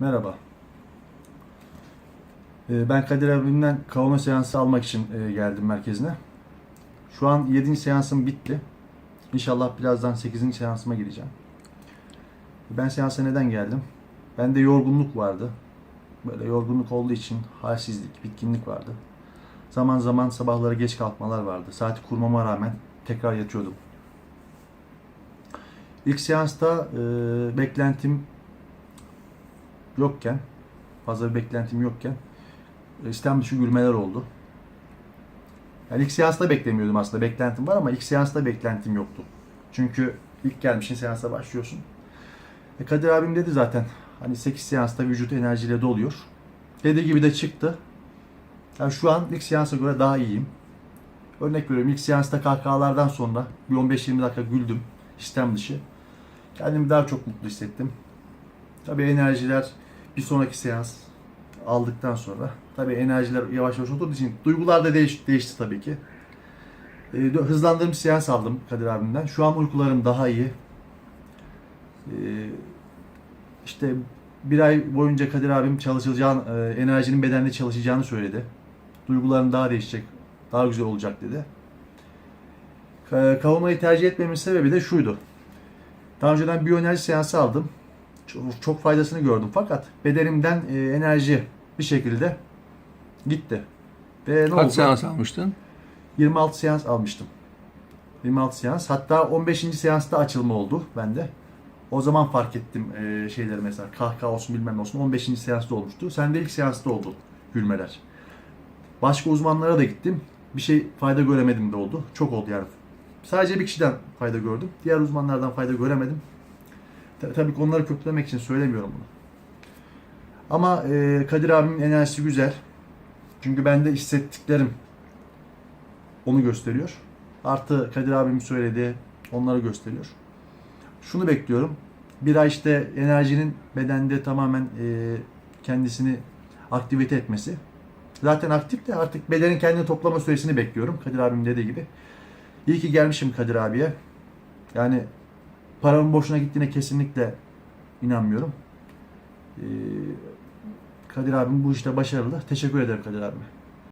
Merhaba. Ee, Ben Kadir abimden kavurma seansı almak için e, geldim merkezine. Şu an 7. seansım bitti. İnşallah birazdan 8. seansıma gireceğim. Ben seansa neden geldim? Bende yorgunluk vardı. Böyle yorgunluk olduğu için halsizlik, bitkinlik vardı. Zaman zaman sabahları geç kalkmalar vardı. Saati kurmama rağmen tekrar yatıyordum. İlk seansta e, beklentim yokken, fazla bir beklentim yokken e, istem dışı gülmeler oldu. Yani ilk seansta beklemiyordum aslında. Beklentim var ama ilk seansta beklentim yoktu. Çünkü ilk gelmişin seansa başlıyorsun. E Kadir abim dedi zaten hani 8 seansta vücut enerjiyle doluyor. Dediği gibi de çıktı. Yani şu an ilk seansa göre daha iyiyim. Örnek veriyorum ilk seansta kahkahalardan sonra bir 15-20 dakika güldüm istem dışı. Kendimi daha çok mutlu hissettim. Tabii enerjiler bir sonraki seans aldıktan sonra tabii enerjiler yavaş yavaş oturduğu için duygular da değiş, değişti tabii ki. Ee, hızlandırmış seans aldım Kadir abimden. Şu an uykularım daha iyi. Ee, işte bir ay boyunca Kadir abim çalışacağını, e, enerjinin bedende çalışacağını söyledi. Duygularım daha değişecek, daha güzel olacak dedi. Ka- Kavurmayı tercih etmemin sebebi de şuydu. Daha önceden biyoenerji seansı aldım. Çok, çok faydasını gördüm fakat bedenimden e, enerji bir şekilde gitti. Ve ne Kaç oldu? seans almıştın? 26 seans almıştım. 26 seans. Hatta 15. seansta açılma oldu bende. O zaman fark ettim e, şeyleri mesela kahkaha olsun bilmem ne olsun 15. seansta olmuştu. Sende ilk seansta oldu gülmeler. Başka uzmanlara da gittim. Bir şey fayda göremedim de oldu. Çok oldu yani. Sadece bir kişiden fayda gördüm. Diğer uzmanlardan fayda göremedim. Ta- tabii ki onları kötülemek için söylemiyorum bunu. Ama e, Kadir abimin enerjisi güzel. Çünkü bende hissettiklerim onu gösteriyor. Artı Kadir abim söyledi, onları gösteriyor. Şunu bekliyorum. Bir ay işte enerjinin bedende tamamen e, kendisini aktivite etmesi. Zaten aktif de artık bedenin kendini toplama süresini bekliyorum. Kadir abim dediği gibi. İyi ki gelmişim Kadir abiye. Yani paramın boşuna gittiğine kesinlikle inanmıyorum. Ee, Kadir abim bu işte başarılı. Teşekkür ederim Kadir abime.